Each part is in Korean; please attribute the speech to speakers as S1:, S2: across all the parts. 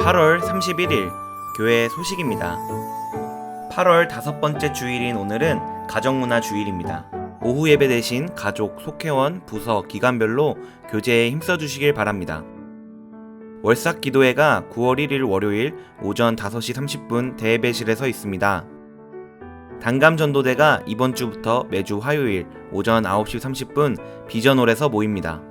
S1: 8월 31일 교회 소식입니다. 8월 다섯 번째 주일인 오늘은 가정문화 주일입니다. 오후 예배 대신 가족, 속회원, 부서, 기관별로 교제에 힘써 주시길 바랍니다. 월삭 기도회가 9월 1일 월요일 오전 5시 30분 대예배실에서 있습니다. 단감 전도대가 이번 주부터 매주 화요일 오전 9시 30분 비전홀에서 모입니다.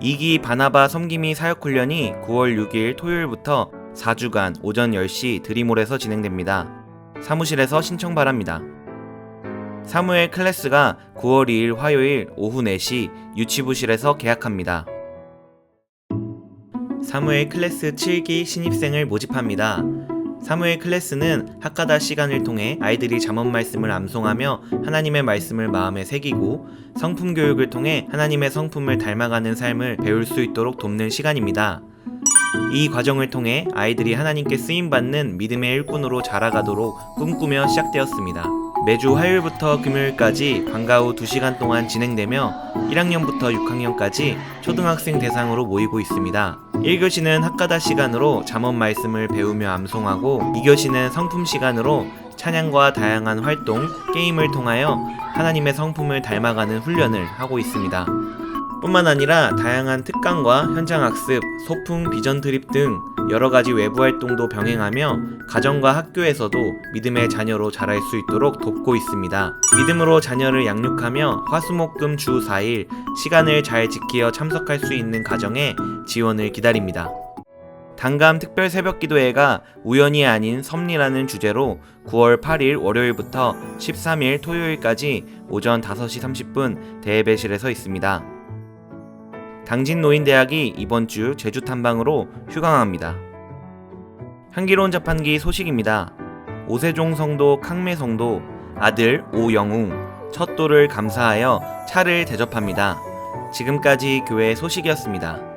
S1: 2기 바나바 섬김이 사역훈련이 9월 6일 토요일부터 4주간 오전 10시 드리몰에서 진행됩니다. 사무실에서 신청 바랍니다. 사무엘 클래스가 9월 2일 화요일 오후 4시 유치부실에서 계약합니다. 사무엘 클래스 7기 신입생을 모집합니다. 사무엘 클래스는 학가다 시간을 통해 아이들이 잠언 말씀을 암송하며 하나님의 말씀을 마음에 새기고 성품 교육을 통해 하나님의 성품을 닮아가는 삶을 배울 수 있도록 돕는 시간입니다. 이 과정을 통해 아이들이 하나님께 쓰임 받는 믿음의 일꾼으로 자라가도록 꿈꾸며 시작되었습니다. 매주 화요일부터 금요일까지 방과 후 2시간 동안 진행되며 1학년부터 6학년까지 초등학생 대상으로 모이고 있습니다. 1교시는 학가다 시간으로 잠언 말씀을 배우며 암송하고 2교시는 성품 시간으로 찬양과 다양한 활동, 게임을 통하여 하나님의 성품을 닮아가는 훈련을 하고 있습니다. 뿐만 아니라 다양한 특강과 현장 학습, 소풍, 비전 트립 등 여러 가지 외부 활동도 병행하며 가정과 학교에서도 믿음의 자녀로 자랄 수 있도록 돕고 있습니다. 믿음으로 자녀를 양육하며 화수목금 주 4일 시간을 잘 지키어 참석할 수 있는 가정에 지원을 기다립니다. 단감 특별 새벽 기도회가 우연이 아닌 섭리라는 주제로 9월 8일 월요일부터 13일 토요일까지 오전 5시 30분 대예배실에서 있습니다. 당진노인대학이 이번 주 제주 탐방으로 휴강합니다. 향기로운 자판기 소식입니다. 오세종 성도 캉메 성도 아들 오영웅 첫 돌을 감사하여 차를 대접합니다. 지금까지 교회 소식이었습니다.